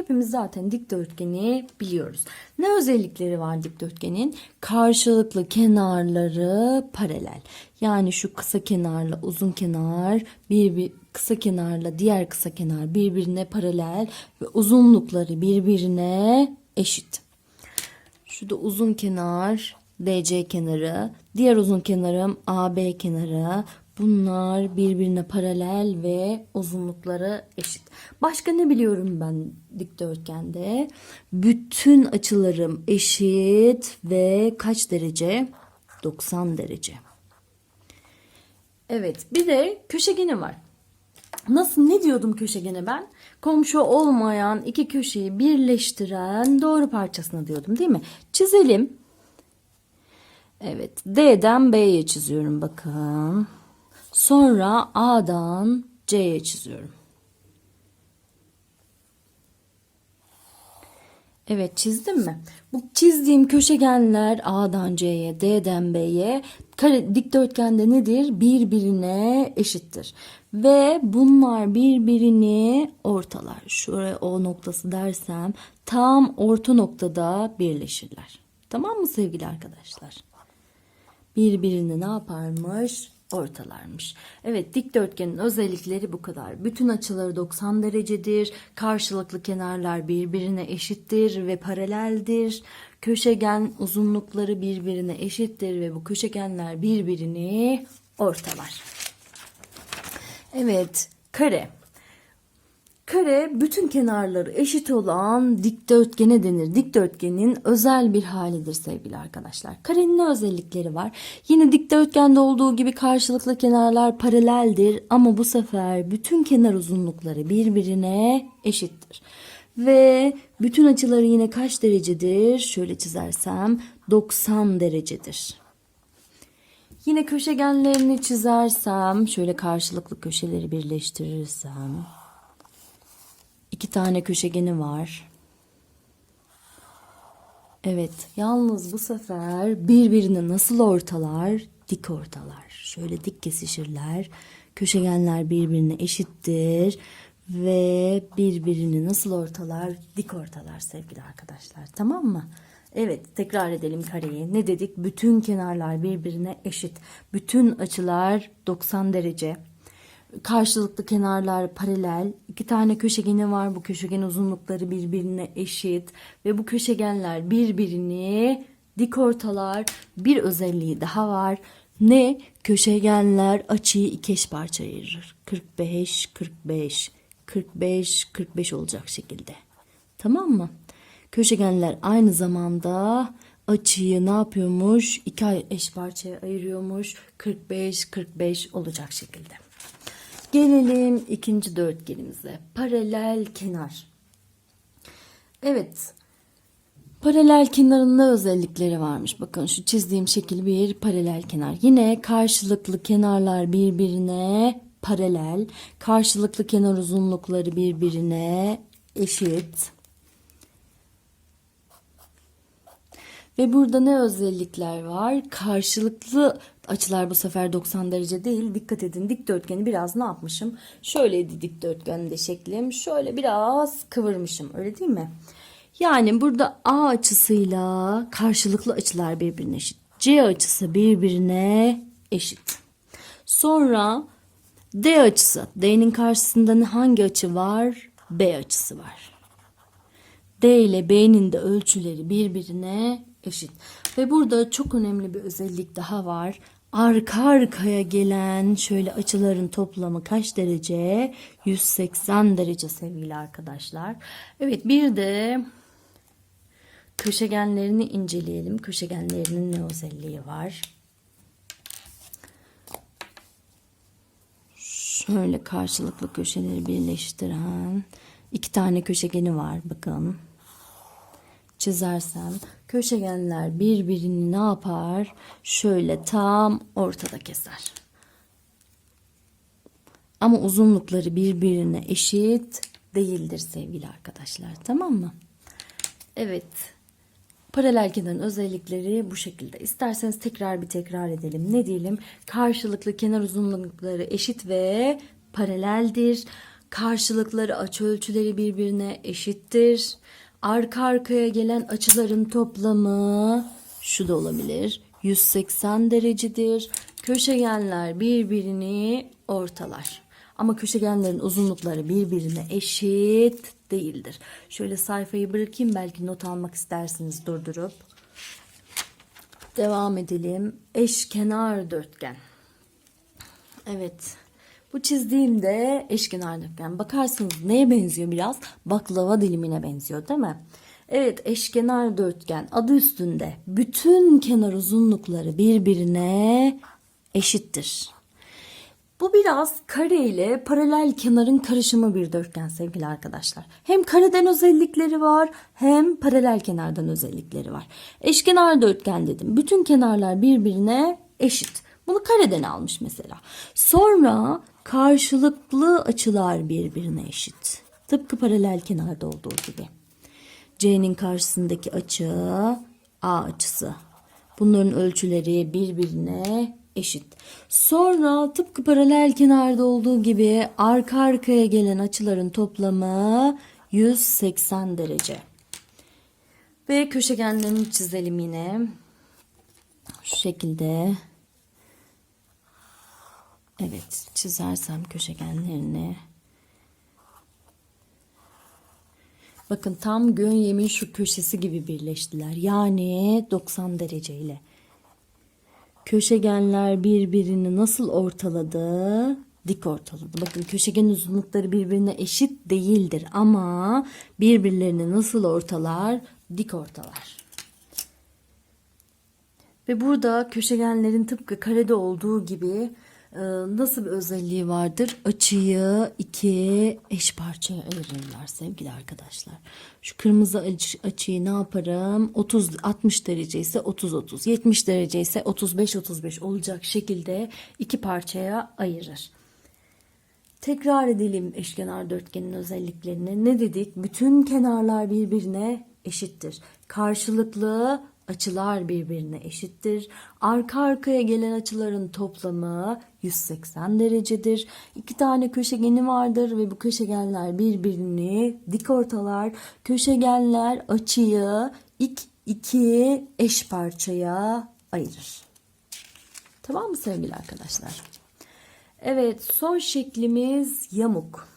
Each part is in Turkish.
Hepimiz zaten dikdörtgeni biliyoruz. Ne özellikleri var dikdörtgenin? Karşılıklı kenarları paralel. Yani şu kısa kenarla uzun kenar bir, bir kısa kenarla diğer kısa kenar birbirine paralel ve uzunlukları birbirine eşit. Şurada uzun kenar DC kenarı, diğer uzun kenarım AB kenarı. Bunlar birbirine paralel ve uzunlukları eşit. Başka ne biliyorum ben dikdörtgende? Bütün açılarım eşit ve kaç derece? 90 derece. Evet, bir de köşegeni var. Nasıl ne diyordum köşegene ben? Komşu olmayan iki köşeyi birleştiren doğru parçasına diyordum değil mi? Çizelim. Evet, D'den B'ye çiziyorum bakın. Sonra A'dan C'ye çiziyorum. Evet çizdim mi? Bu çizdiğim köşegenler A'dan C'ye, D'den B'ye kare dikdörtgende nedir? Birbirine eşittir. Ve bunlar birbirini ortalar. Şuraya O noktası dersem tam orta noktada birleşirler. Tamam mı sevgili arkadaşlar? birbirini ne yaparmış? Ortalarmış. Evet dikdörtgenin özellikleri bu kadar. Bütün açıları 90 derecedir. Karşılıklı kenarlar birbirine eşittir ve paraleldir. Köşegen uzunlukları birbirine eşittir ve bu köşegenler birbirini ortalar. Evet kare. Kare bütün kenarları eşit olan dikdörtgene denir. Dikdörtgenin özel bir halidir sevgili arkadaşlar. Karenin ne özellikleri var? Yine dikdörtgende olduğu gibi karşılıklı kenarlar paraleldir ama bu sefer bütün kenar uzunlukları birbirine eşittir. Ve bütün açıları yine kaç derecedir? Şöyle çizersem 90 derecedir. Yine köşegenlerini çizersem, şöyle karşılıklı köşeleri birleştirirsem İki tane köşegeni var. Evet, yalnız bu sefer birbirini nasıl ortalar? Dik ortalar. Şöyle dik kesişirler. Köşegenler birbirine eşittir ve birbirini nasıl ortalar? Dik ortalar sevgili arkadaşlar. Tamam mı? Evet, tekrar edelim kareyi. Ne dedik? Bütün kenarlar birbirine eşit. Bütün açılar 90 derece karşılıklı kenarlar paralel. iki tane köşegeni var. Bu köşegen uzunlukları birbirine eşit ve bu köşegenler birbirini dik ortalar. Bir özelliği daha var. Ne? Köşegenler açıyı iki eş parça ayırır. 45 45 45 45 olacak şekilde. Tamam mı? Köşegenler aynı zamanda açıyı ne yapıyormuş? İki eş parçaya ayırıyormuş. 45 45 olacak şekilde. Gelelim ikinci dörtgenimize. Paralel kenar. Evet. Paralel kenarın ne özellikleri varmış? Bakın şu çizdiğim şekil bir paralel kenar. Yine karşılıklı kenarlar birbirine paralel. Karşılıklı kenar uzunlukları birbirine eşit. Ve burada ne özellikler var? Karşılıklı açılar bu sefer 90 derece değil. Dikkat edin dikdörtgeni biraz ne yapmışım? Şöyleydi dikdörtgende şeklim. Şöyle biraz kıvırmışım öyle değil mi? Yani burada A açısıyla karşılıklı açılar birbirine eşit. C açısı birbirine eşit. Sonra D açısı. D'nin karşısında hangi açı var? B açısı var. D ile B'nin de ölçüleri birbirine eşit. Ve burada çok önemli bir özellik daha var. Arka arkaya gelen şöyle açıların toplamı kaç derece? 180 derece sevgili arkadaşlar. Evet bir de köşegenlerini inceleyelim. Köşegenlerinin ne özelliği var? Şöyle karşılıklı köşeleri birleştiren iki tane köşegeni var bakın çizersem köşegenler birbirini ne yapar? Şöyle tam ortada keser. Ama uzunlukları birbirine eşit değildir sevgili arkadaşlar. Tamam mı? Evet. Paralel kenarın özellikleri bu şekilde. İsterseniz tekrar bir tekrar edelim. Ne diyelim? Karşılıklı kenar uzunlukları eşit ve paraleldir. Karşılıkları açı ölçüleri birbirine eşittir. Arka arkaya gelen açıların toplamı şu da olabilir. 180 derecedir. Köşegenler birbirini ortalar. Ama köşegenlerin uzunlukları birbirine eşit değildir. Şöyle sayfayı bırakayım belki not almak istersiniz durdurup. Devam edelim. Eşkenar dörtgen. Evet. Bu çizdiğimde eşkenar dörtgen. Bakarsınız neye benziyor biraz? Baklava dilimine benziyor değil mi? Evet eşkenar dörtgen adı üstünde bütün kenar uzunlukları birbirine eşittir. Bu biraz kare ile paralel kenarın karışımı bir dörtgen sevgili arkadaşlar. Hem kareden özellikleri var hem paralel kenardan özellikleri var. Eşkenar dörtgen dedim. Bütün kenarlar birbirine eşit. Bunu kareden almış mesela. Sonra karşılıklı açılar birbirine eşit. Tıpkı paralel kenarda olduğu gibi. C'nin karşısındaki açı A açısı. Bunların ölçüleri birbirine eşit. Sonra tıpkı paralel kenarda olduğu gibi arka arkaya gelen açıların toplamı 180 derece. Ve köşegenlerini çizelim yine. Şu şekilde. Evet çizersem köşegenlerini. Bakın tam Gönyemin şu köşesi gibi birleştiler. Yani 90 dereceyle. Köşegenler birbirini nasıl ortaladı? Dik ortaladı. Bakın köşegen uzunlukları birbirine eşit değildir ama birbirlerini nasıl ortalar? Dik ortalar. Ve burada köşegenlerin tıpkı karede olduğu gibi nasıl bir özelliği vardır? Açıyı iki eş parçaya ayırırlar sevgili arkadaşlar. Şu kırmızı açı- açıyı ne yaparım? 30 60 derece ise 30 30, 70 derece ise 35 35 olacak şekilde iki parçaya ayırır. Tekrar edelim eşkenar dörtgenin özelliklerini. Ne dedik? Bütün kenarlar birbirine eşittir. Karşılıklı açılar birbirine eşittir. Arka arkaya gelen açıların toplamı 180 derecedir. İki tane köşegeni vardır ve bu köşegenler birbirini dik ortalar. Köşegenler açıyı ik- iki eş parçaya ayırır. Tamam mı sevgili arkadaşlar? Evet son şeklimiz yamuk.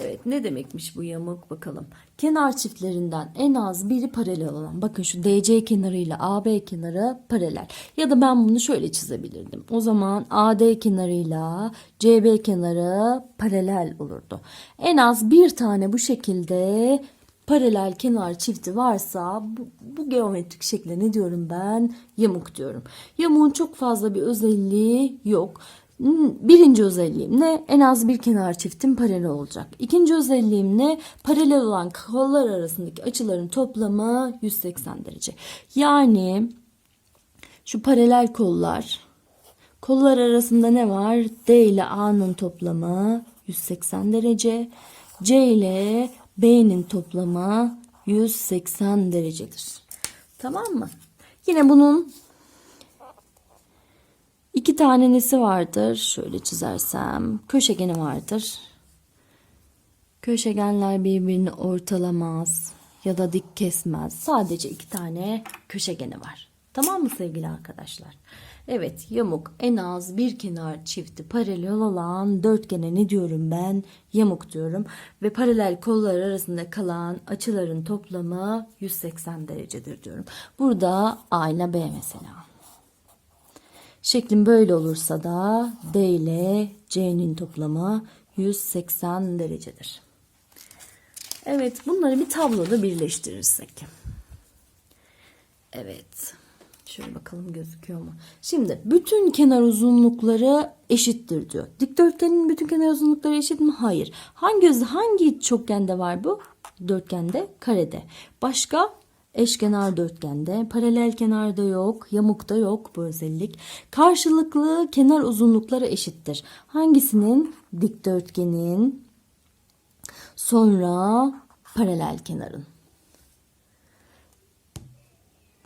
Evet ne demekmiş bu yamuk bakalım. Kenar çiftlerinden en az biri paralel olan. Bakın şu DC kenarıyla AB kenarı paralel. Ya da ben bunu şöyle çizebilirdim. O zaman AD kenarıyla CB kenarı paralel olurdu. En az bir tane bu şekilde paralel kenar çifti varsa bu, bu geometrik şekle ne diyorum ben? Yamuk diyorum. Yamuğun çok fazla bir özelliği yok. Hmm, Birinci özelliğim ne? En az bir kenar çiftin paralel olacak. İkinci özelliğim ne? Paralel olan kollar arasındaki açıların toplamı 180 derece. Yani şu paralel kollar kollar arasında ne var? D ile A'nın toplamı 180 derece. C ile B'nin toplamı 180 derecedir. Tamam mı? Yine bunun İki tane nesi vardır? Şöyle çizersem. Köşegeni vardır. Köşegenler birbirini ortalamaz ya da dik kesmez. Sadece iki tane köşegeni var. Tamam mı sevgili arkadaşlar? Evet yamuk en az bir kenar çifti paralel olan dörtgene ne diyorum ben? Yamuk diyorum. Ve paralel kollar arasında kalan açıların toplamı 180 derecedir diyorum. Burada A ile B mesela. Şeklin böyle olursa da D ile C'nin toplamı 180 derecedir. Evet bunları bir tabloda birleştirirsek. Evet. Şöyle bakalım gözüküyor mu? Şimdi bütün kenar uzunlukları eşittir diyor. Dikdörtgenin bütün kenar uzunlukları eşit mi? Hayır. Hangi hangi çokgende var bu? Dörtgende, karede. Başka? Eşkenar dörtgende, paralel kenarda yok, yamukta yok bu özellik. Karşılıklı kenar uzunlukları eşittir. Hangisinin? Dikdörtgenin, sonra paralel kenarın.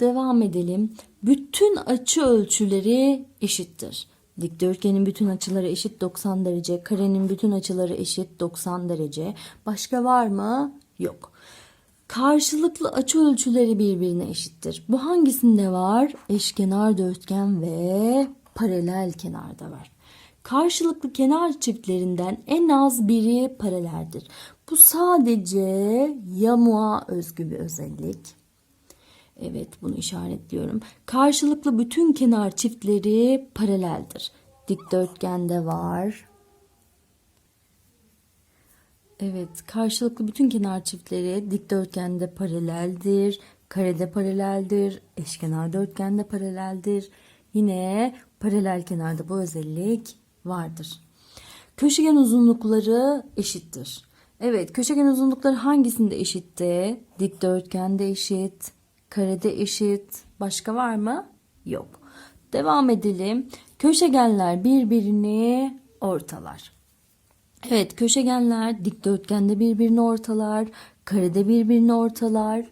Devam edelim. Bütün açı ölçüleri eşittir. Dikdörtgenin bütün açıları eşit 90 derece. Karenin bütün açıları eşit 90 derece. Başka var mı? Yok. Karşılıklı açı ölçüleri birbirine eşittir. Bu hangisinde var? Eşkenar dörtgen ve paralel kenarda var. Karşılıklı kenar çiftlerinden en az biri paraleldir. Bu sadece yamuğa özgü bir özellik. Evet bunu işaretliyorum. Karşılıklı bütün kenar çiftleri paraleldir. Dikdörtgende var. Evet, karşılıklı bütün kenar çiftleri dikdörtgende paraleldir, karede paraleldir, eşkenar dörtgende paraleldir. Yine paralel kenarda bu özellik vardır. Köşegen uzunlukları eşittir. Evet, köşegen uzunlukları hangisinde eşitti? Dikdörtgende eşit, karede eşit. Başka var mı? Yok. Devam edelim. Köşegenler birbirini ortalar. Evet, köşegenler dikdörtgende birbirini ortalar, karede birbirini ortalar.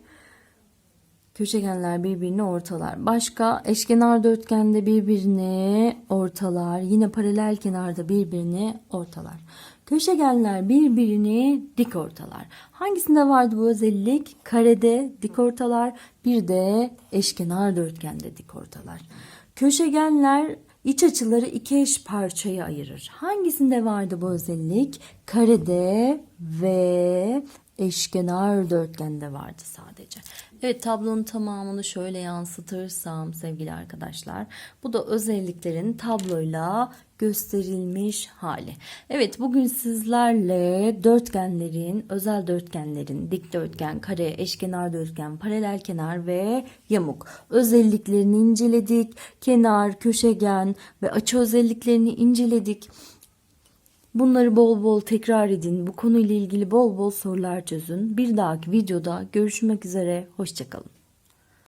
Köşegenler birbirini ortalar. Başka eşkenar dörtgende birbirini ortalar. Yine paralel kenarda birbirini ortalar. Köşegenler birbirini dik ortalar. Hangisinde vardı bu özellik? Karede dik ortalar, bir de eşkenar dörtgende dik ortalar. Köşegenler iç açıları iki eş parçaya ayırır. Hangisinde vardı bu özellik? Karede ve eşkenar dörtgende vardı sadece. Evet tablonun tamamını şöyle yansıtırsam sevgili arkadaşlar. Bu da özelliklerin tabloyla gösterilmiş hali. Evet bugün sizlerle dörtgenlerin, özel dörtgenlerin, dikdörtgen, kare, eşkenar dörtgen, paralel kenar ve yamuk özelliklerini inceledik. Kenar, köşegen ve açı özelliklerini inceledik. Bunları bol bol tekrar edin. Bu konuyla ilgili bol bol sorular çözün. Bir dahaki videoda görüşmek üzere. Hoşçakalın.